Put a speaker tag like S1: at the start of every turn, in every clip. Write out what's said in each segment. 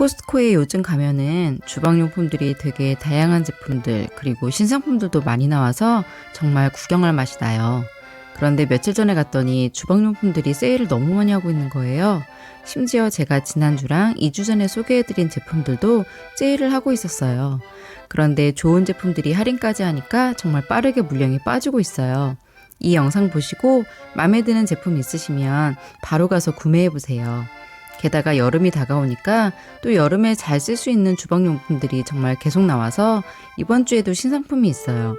S1: 코스트코에 요즘 가면은 주방용품들이 되게 다양한 제품들 그리고 신상품들도 많이 나와서 정말 구경할 맛이 나요. 그런데 며칠 전에 갔더니 주방용품들이 세일을 너무 많이 하고 있는 거예요. 심지어 제가 지난주랑 2주 전에 소개해드린 제품들도 세일을 하고 있었어요. 그런데 좋은 제품들이 할인까지 하니까 정말 빠르게 물량이 빠지고 있어요. 이 영상 보시고 마음에 드는 제품 있으시면 바로 가서 구매해보세요. 게다가 여름이 다가오니까 또 여름에 잘 쓸 수 있는 주방용품들이 정말 계속 나와서 이번 주에도 신상품이 있어요.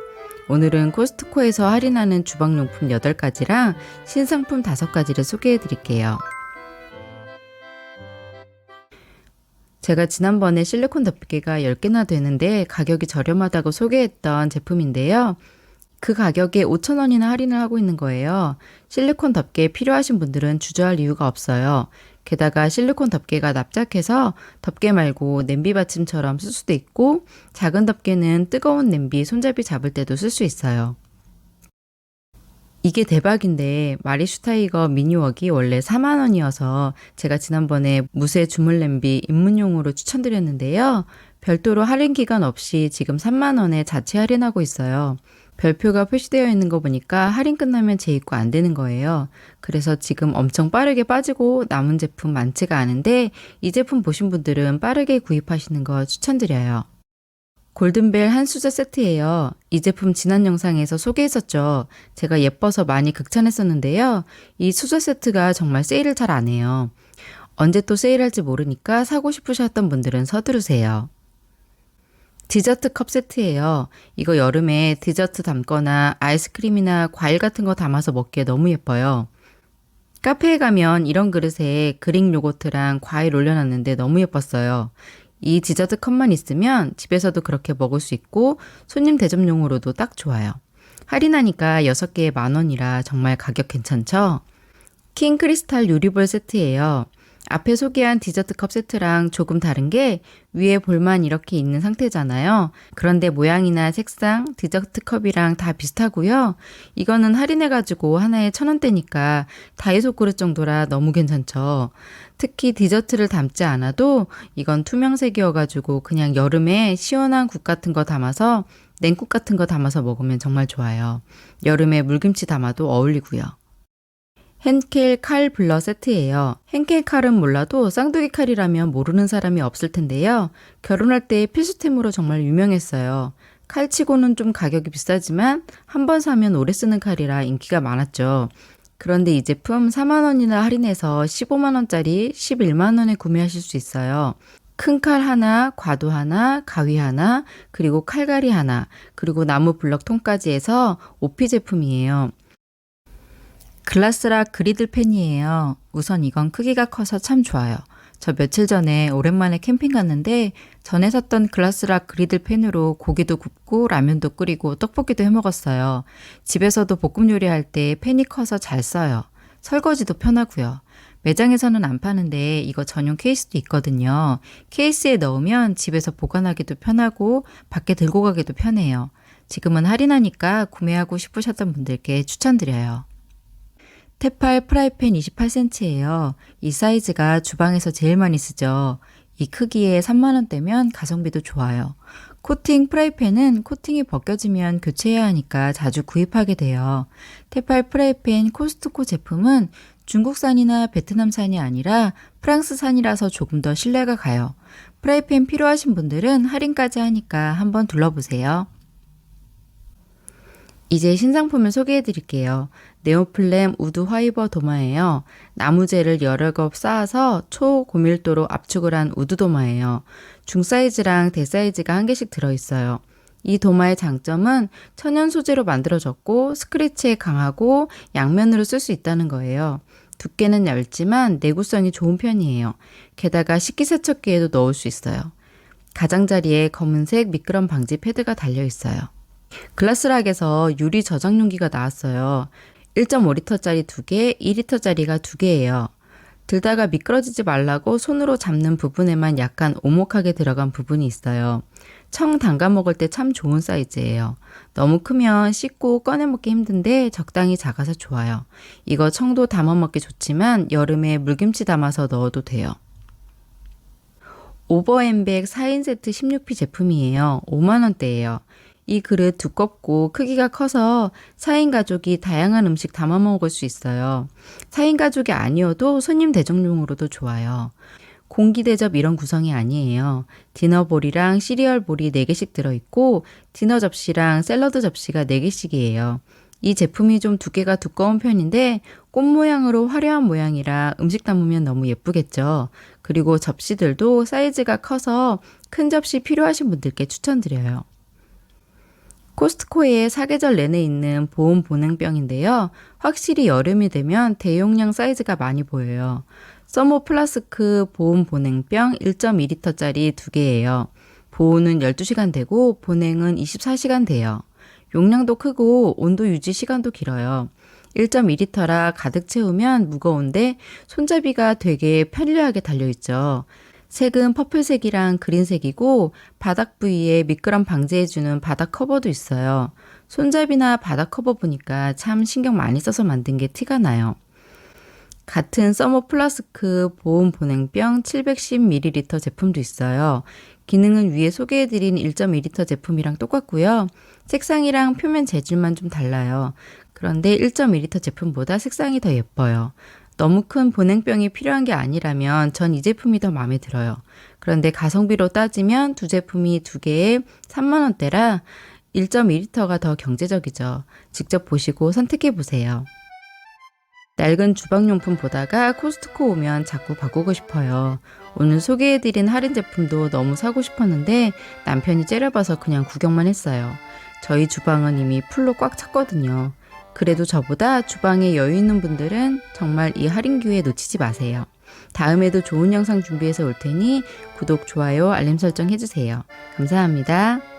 S1: 오늘은 코스트코에서 할인하는 주방용품 8가지랑 신상품 5가지를 소개해 드릴게요. 제가 지난번에 실리콘 덮개가 10개나 되는데 가격이 저렴하다고 소개했던 제품인데요. 그 가격에 5,000원이나 할인을 하고 있는 거예요. 실리콘 덮개 필요하신 분들은 주저할 이유가 없어요. 게다가 실리콘 덮개가 납작해서 덮개 말고 냄비 받침처럼 쓸 수도 있고 작은 덮개는 뜨거운 냄비 손잡이 잡을 때도 쓸 수 있어요. 이게 대박인데 마리슈타이거 미니웍이 원래 4만원이어서 제가 지난번에 무쇠 주물 냄비 입문용으로 추천드렸는데요. 별도로 할인 기간 없이 지금 3만원에 자체 할인하고 있어요. 별표가 표시되어 있는 거 보니까 할인 끝나면 재입고 안 되는 거예요. 그래서 지금 엄청 빠르게 빠지고 남은 제품 많지가 않은데 이 제품 보신 분들은 빠르게 구입하시는 거 추천드려요. 골든벨 한 수저 세트예요. 이 제품 지난 영상에서 소개했었죠. 제가 예뻐서 많이 극찬했었는데요. 이 수저 세트가 정말 세일을 잘 안 해요. 언제 또 세일할지 모르니까 사고 싶으셨던 분들은 서두르세요. 디저트 컵 세트예요. 이거 여름에 디저트 담거나 아이스크림이나 과일 같은 거 담아서 먹기에 너무 예뻐요. 카페에 가면 이런 그릇에 그릭 요거트랑 과일 올려놨는데 너무 예뻤어요. 이 디저트 컵만 있으면 집에서도 그렇게 먹을 수 있고 손님 대접용으로도 딱 좋아요. 할인하니까 6개에 만 원이라 정말 가격 괜찮죠? 킹 크리스탈 유리볼 세트예요. 앞에 소개한 디저트 컵 세트랑 조금 다른 게 위에 볼만 이렇게 있는 상태잖아요. 그런데 모양이나 색상, 디저트 컵이랑 다 비슷하고요. 이거는 할인해가지고 하나에 천 원대니까 다이소 그릇 정도라 너무 괜찮죠. 특히 디저트를 담지 않아도 이건 투명색이어가지고 그냥 여름에 시원한 국 같은 거 담아서 냉국 같은 거 담아서 먹으면 정말 좋아요. 여름에 물김치 담아도 어울리고요. Henkel 칼 블러 세트예요. henkel 칼은 몰라도 쌍두기 칼이라면 모르는 사람이 없을 텐데요. 결혼할 때 필수템으로 정말 유명했어요. 칼치고는 좀 가격이 비싸지만 한 번 사면 오래 쓰는 칼이라 인기가 많았죠. 그런데 이 제품 4만원이나 할인해서 15만원짜리 11만원에 구매하실 수 있어요. 큰 칼 하나, 과도 하나, 가위 하나, 그리고 칼갈이 하나, 그리고 나무 블럭 통까지 해서 오피 제품이에요. 글라스락 그리들 펜이에요. 우선 이건 크기가 커서 참 좋아요. 저 며칠 전에 오랜만에 캠핑 갔는데 전에 샀던 글라스락 그리들 펜으로 고기도 굽고 라면도 끓이고 떡볶이도 해 먹었어요. 집에서도 볶음 요리할 때 펜이 커서 잘 써요. 설거지도 편하고요. 매장에서는 안 파는데 이거 전용 케이스도 있거든요. 케이스에 넣으면 집에서 보관하기도 편하고 밖에 들고 가기도 편해요. 지금은 할인하니까 구매하고 싶으셨던 분들께 추천드려요. 테팔 프라이팬 28cm예요. 이 사이즈가 주방에서 제일 많이 쓰죠. 이 크기에 3만원대면 가성비도 좋아요. 코팅 프라이팬은 코팅이 벗겨지면 교체해야 하니까 자주 구입하게 돼요. 테팔 프라이팬 코스트코 제품은 중국산이나 베트남산이 아니라 프랑스산이라서 조금 더 신뢰가 가요. 프라이팬 필요하신 분들은 할인까지 하니까 한번 둘러보세요. 이제 신상품을 소개해 드릴게요. 네오플렘 우드 화이버 도마예요. 나무재를 여러 겹 쌓아서 초고밀도로 압축을 한 우드 도마예요. 중사이즈랑 대사이즈가 한 개씩 들어있어요. 이 도마의 장점은 천연 소재로 만들어졌고 스크래치에 강하고 양면으로 쓸 수 있다는 거예요. 두께는 얇지만 내구성이 좋은 편이에요. 게다가 식기세척기에도 넣을 수 있어요. 가장자리에 검은색 미끄럼 방지 패드가 달려 있어요. 글라스락에서 유리 저장 용기가 나왔어요. 1.5리터짜리 2개, 2리터짜리가 2개예요. 들다가 미끄러지지 말라고 손으로 잡는 부분에만 약간 오목하게 들어간 부분이 있어요. 청 담가 먹을 때 참 좋은 사이즈예요. 너무 크면 씻고 꺼내 먹기 힘든데 적당히 작아서 좋아요. 이거 청도 담아 먹기 좋지만 여름에 물김치 담아서 넣어도 돼요. 오버앤백 4인 세트 16P 제품이에요. 5만원대예요. 이 그릇 두껍고 크기가 커서 4인 가족이 다양한 음식 담아 먹을 수 있어요. 4인 가족이 아니어도 손님 대접용으로도 좋아요. 공기 대접 이런 구성이 아니에요. 디너볼이랑 시리얼볼이 4개씩 들어있고 디너 접시랑 샐러드 접시가 4개씩이에요. 이 제품이 좀 두께가 두꺼운 편인데 꽃 모양으로 화려한 모양이라 음식 담으면 너무 예쁘겠죠. 그리고 접시들도 사이즈가 커서 큰 접시 필요하신 분들께 추천드려요. 코스트코에 사계절 내내 있는 보온 보냉병인데요. 확실히 여름이 되면 대용량 사이즈가 많이 보여요. 서모 플라스크 보온 보냉병 1.2리터짜리 두 개예요. 보온은 12시간 되고 보냉은 24시간 돼요. 용량도 크고 온도 유지 시간도 길어요. 1.2리터라 가득 채우면 무거운데 손잡이가 되게 편리하게 달려있죠. 색은 퍼플색이랑 그린색이고 바닥 부위에 미끄럼 방지해주는 바닥 커버도 있어요. 손잡이나 바닥 커버 보니까 참 신경 많이 써서 만든 게 티가 나요. 같은 서머 플라스크 보온 보냉병 710ml 제품도 있어요. 기능은 위에 소개해드린 1.2리터 제품이랑 똑같고요. 색상이랑 표면 재질만 좀 달라요. 그런데 1.2리터 제품보다 색상이 더 예뻐요. 너무 큰 보냉병이 필요한 게 아니라면 전 이 제품이 더 마음에 들어요. 그런데 가성비로 따지면 두 제품이 두 개에 3만 원대라 1.2리터가 더 경제적이죠. 직접 보시고 선택해 보세요. 낡은 주방용품 보다가 코스트코 오면 자꾸 바꾸고 싶어요. 오늘 소개해드린 할인 제품도 너무 사고 싶었는데 남편이 째려봐서 그냥 구경만 했어요. 저희 주방은 이미 풀로 꽉 찼거든요. 그래도 저보다 주방에 여유 있는 분들은 정말 이 할인 기회 놓치지 마세요. 다음에도 좋은 영상 준비해서 올 테니 구독, 좋아요, 알림 설정 해주세요. 감사합니다.